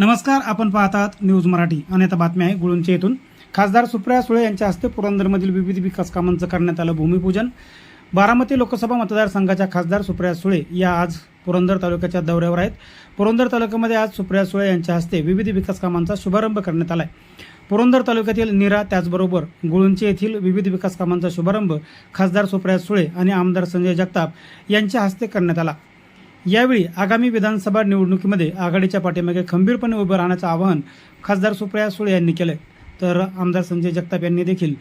नमस्कार आपण पाहतात न्यूज मराठी. आणि आता बातमी आहे गुळूंच्या येथून खासदार सुप्रिया सुळे यांच्या हस्ते पुरंदरमधील विविध विकास कामांचं करण्यात आलं भूमिपूजन. बारामती लोकसभा मतदारसंघाच्या खासदार सुप्रिया सुळे या आज पुरंदर तालुक्याच्या दौऱ्यावर आहेत. पुरंदर तालुक्यामध्ये आज सुप्रिया सुळे यांच्या हस्ते विविध विकास कामांचा शुभारंभ करण्यात आला आहे पुरंदर तालुक्यातील निरा त्याचबरोबर गुळुंचे येथील विविध विकास कामांचा शुभारंभ खासदार सुप्रिया सुळे आणि आमदार संजय जगताप यांच्या हस्ते करण्यात आला. यावेळी आगामी विधानसभा निवडणुकीमध्ये आघाडीच्या पाठीमागे खंबीरपणे उभं राहण्याचं आवाहन खासदार सुप्रिया सुळे यांनी केलं तर आमदार संजय जगताप यांनी देखील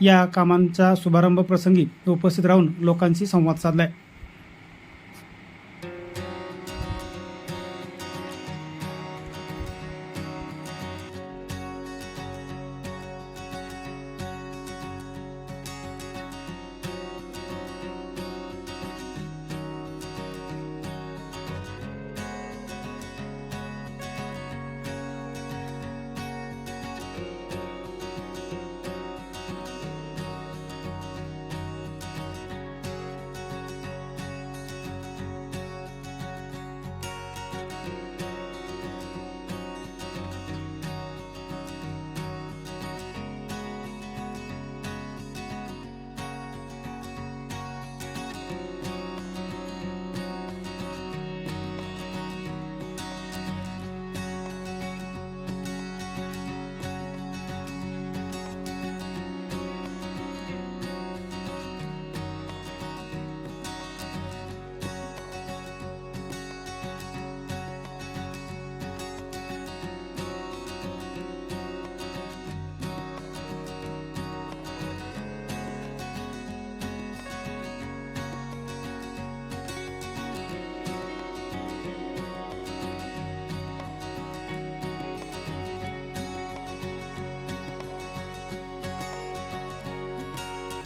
या कामांचा शुभारंभ प्रसंगी उपस्थित राहून लोकांशी संवाद साधला आहे